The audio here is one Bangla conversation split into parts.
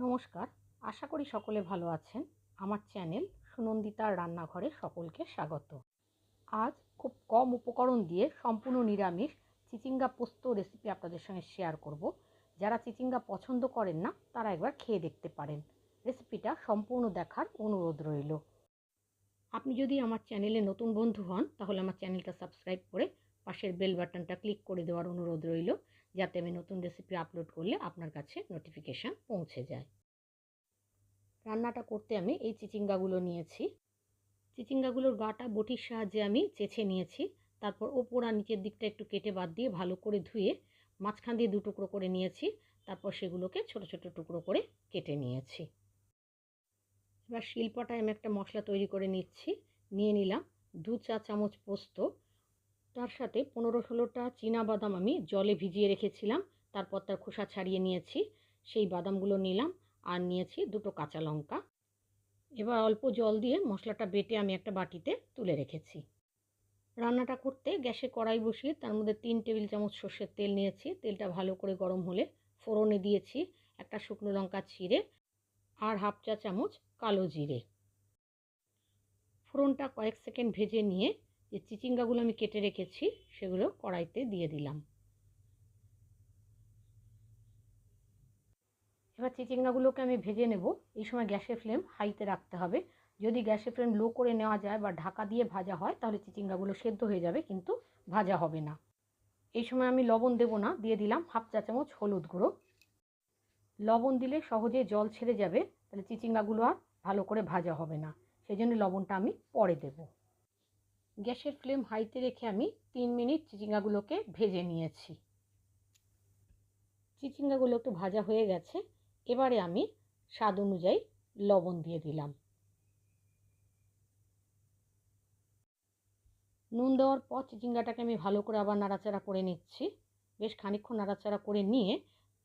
নমস্কার, আশা করি সকলে ভালো আছেন। আমার চ্যানেল সুনন্দিতার রান্নাঘরে সকলকে স্বাগত। আজ খুব কম উপকরণ দিয়ে সম্পূর্ণ নিরামিষ চিচিঙ্গা পোস্ত রেসিপি আপনাদের সঙ্গে শেয়ার করব। যারা চিচিঙ্গা পছন্দ করেন না, তারা একবার খেয়ে দেখতে পারেন। রেসিপিটা সম্পূর্ণ দেখার অনুরোধ রইল। আপনি যদি আমার চ্যানেলে নতুন বন্ধু হন, তাহলে আমার চ্যানেলটা সাবস্ক্রাইব করে পাশের বেল বাটনটা ক্লিক করে দেওয়ার অনুরোধ রইল। যাতে আমি নতুন রেসিপি আপলোড করলে আপনার কাছে নোটিফিকেশান পৌঁছে যায়। রান্নাটা করতে আমি এই চিচিঙ্গাগুলো নিয়েছি। চিচিঙ্গাগুলোর গাটা বটির সাহায্যে আমি চেছে নিয়েছি। তারপর ওপর আর নিচের দিকটা একটু কেটে বাদ দিয়ে ভালো করে ধুয়ে মাঝখান দিয়ে দু টুকরো করে নিয়েছি। তারপর সেগুলোকে ছোট ছোট টুকরো করে কেটে নিয়েছি। এবার শিলপাটায় আমি একটা মশলা তৈরি করে নিচ্ছি। নিয়ে নিলাম দু চা চামচ পোস্ত। তার সাথে পনেরো ষোলোটা চীনা বাদাম আমি জলে ভিজিয়ে রেখেছিলাম, তারপর তার খোসা ছাড়িয়ে নিয়েছি। সেই বাদামগুলো নিলাম আর নিয়েছি দুটো কাঁচা লঙ্কা। এবার অল্প জল দিয়ে মশলাটা বেটে আমি একটা বাটিতে তুলে রেখেছি। রান্নাটা করতে গ্যাসে কড়াই বসিয়ে তার মধ্যে তিন টেবিল চামচ সর্ষের তেল নিয়েছি। তেলটা ভালো করে গরম হলে ফোড়নে দিয়েছি একটা শুকনো লঙ্কা ছিঁড়ে আর হাফ চা চামচ কালো জিরে। ফোড়নটা কয়েক সেকেন্ড ভেজে নিয়ে যে চিচিঙ্গাগুলো আমি কেটে রেখেছি, সেগুলো কড়াইতে দিয়ে দিলাম। এবার চিচিঙ্গাগুলোকে আমি ভেজে নেব। এই সময় গ্যাসের ফ্লেম হাইতে রাখতে হবে। যদি গ্যাসের ফ্লেম লো করে নেওয়া যায় বা ঢাকা দিয়ে ভাজা হয়, তাহলে চিচিঙ্গাগুলো সেদ্ধ হয়ে যাবে, কিন্তু ভাজা হবে না। এই সময় আমি লবণ দেব না, দিয়ে দিলাম হাফ চা চামচ হলুদ গুঁড়ো। লবণ দিলে সহজে জল ছেড়ে যাবে, তাহলে চিচিঙ্গাগুলো আর ভালো করে ভাজা হবে না। সেই জন্য লবণটা আমি পরে দেব। গ্যাসের ফ্লেম হাইতে রেখে আমি তিন মিনিট চিচিঙ্গাগুলোকে ভেজে নিয়েছি। চিচিঙ্গাগুলো একটু ভাজা হয়ে গেছে, এবারে আমি স্বাদ অনুযায়ী লবণ দিয়ে দিলাম। নুন দেওয়ার পর চিচিঙ্গাটাকে আমি ভালো করে আবার নাড়াচাড়া করে নিচ্ছি। বেশ খানিক্ষণ নাড়াচাড়া করে নিয়ে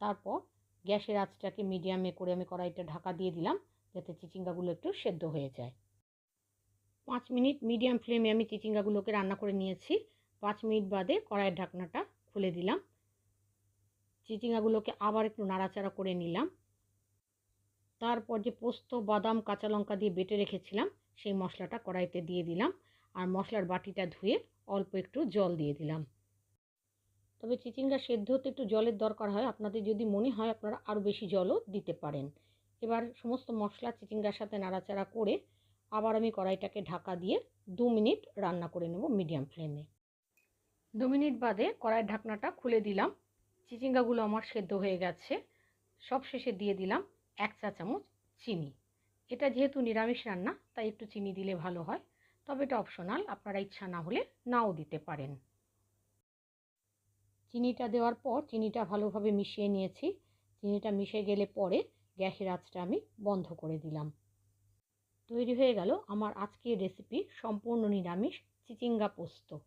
তারপর গ্যাসের আঁচটাকে মিডিয়ামে করে আমি কড়াইটা ঢাকা দিয়ে দিলাম, যাতে চিচিঙ্গাগুলো একটু সেদ্ধ হয়ে যায়। পাঁচ মিনিট মিডিয়াম ফ্লেমে আমি চিচিঙ্গাগুলোকে রান্না করে নিয়েছি। পাঁচ মিনিট বাদে কড়াইয়ের ঢাকনাটা খুলে দিলাম। চিচিঙ্গাগুলোকে আবার একটু নাড়াচাড়া করে নিলাম। তারপর যে পোস্ত, বাদাম, কাঁচা লঙ্কা দিয়ে বেটে রেখেছিলাম, সেই মশলাটা কড়াইতে দিয়ে দিলাম আর মশলার বাটিটা ধুয়ে অল্প একটু জল দিয়ে দিলাম। তবে চিচিঙ্গা সেদ্ধ হতে একটু জলের দরকার হয়। আপনাদের যদি মনে হয় আপনারা আরও বেশি জলও দিতে পারেন। এবার সমস্ত মশলা চিচিঙ্গার সাথে নাড়াচাড়া করে আবার আমি কড়াইটাকে ঢাকা দিয়ে দু মিনিট রান্না করে নেব মিডিয়াম ফ্লেমে। দু মিনিট বাদে কড়াইয়ের ঢাকনাটা খুলে দিলাম। চিচিঙ্গাগুলো আমার সেদ্ধ হয়ে গেছে। সব শেষে দিয়ে দিলাম এক চা চামচ চিনি। এটা যেহেতু নিরামিষ রান্না, তাই একটু চিনি দিলে ভালো হয়। তবে এটা অপশনাল, আপনারা ইচ্ছা না হলে নাও দিতে পারেন। চিনিটা দেওয়ার পর চিনিটা ভালোভাবে মিশিয়ে নিয়েছি। চিনিটা মিশে গেলে পরে গ্যাসের আঁচটা আমি বন্ধ করে দিলাম। তৈরি হয়ে গেল আমার আজকের রেসিপি সম্পূর্ণ নিরামিষ চিচিঙ্গা পোস্ত।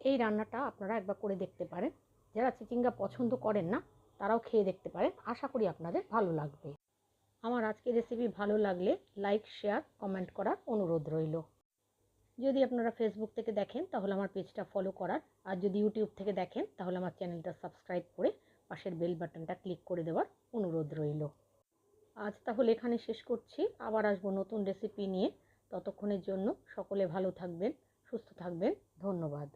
এই রান্নাটা আপনারা একবার করে দেখতে পারেন। যারা চিচিঙ্গা পছন্দ করেন না, তারাও খেয়ে দেখতে পারেন। আশা করি আপনাদের ভালো লাগবে। আমার আজকের রেসিপি ভালো লাগলে লাইক শেয়ার কমেন্ট করার অনুরোধ রইল। যদি আপনারা ফেসবুক থেকে দেখেন, তাহলে আমার পেজটা ফলো করার। আর যদি ইউটিউব থেকে দেখেন, তাহলে আমার চ্যানেলটা সাবস্ক্রাইব করে পাশের বেল বাটনটা ক্লিক করে দেওয়ার অনুরোধ রইল। আজ তাহলে এখানে শেষ করছি। আবার আসব নতুন রেসিপি নিয়ে। ততক্ষণের জন্য সকলে ভালো থাকবেন, সুস্থ থাকবেন। ধন্যবাদ।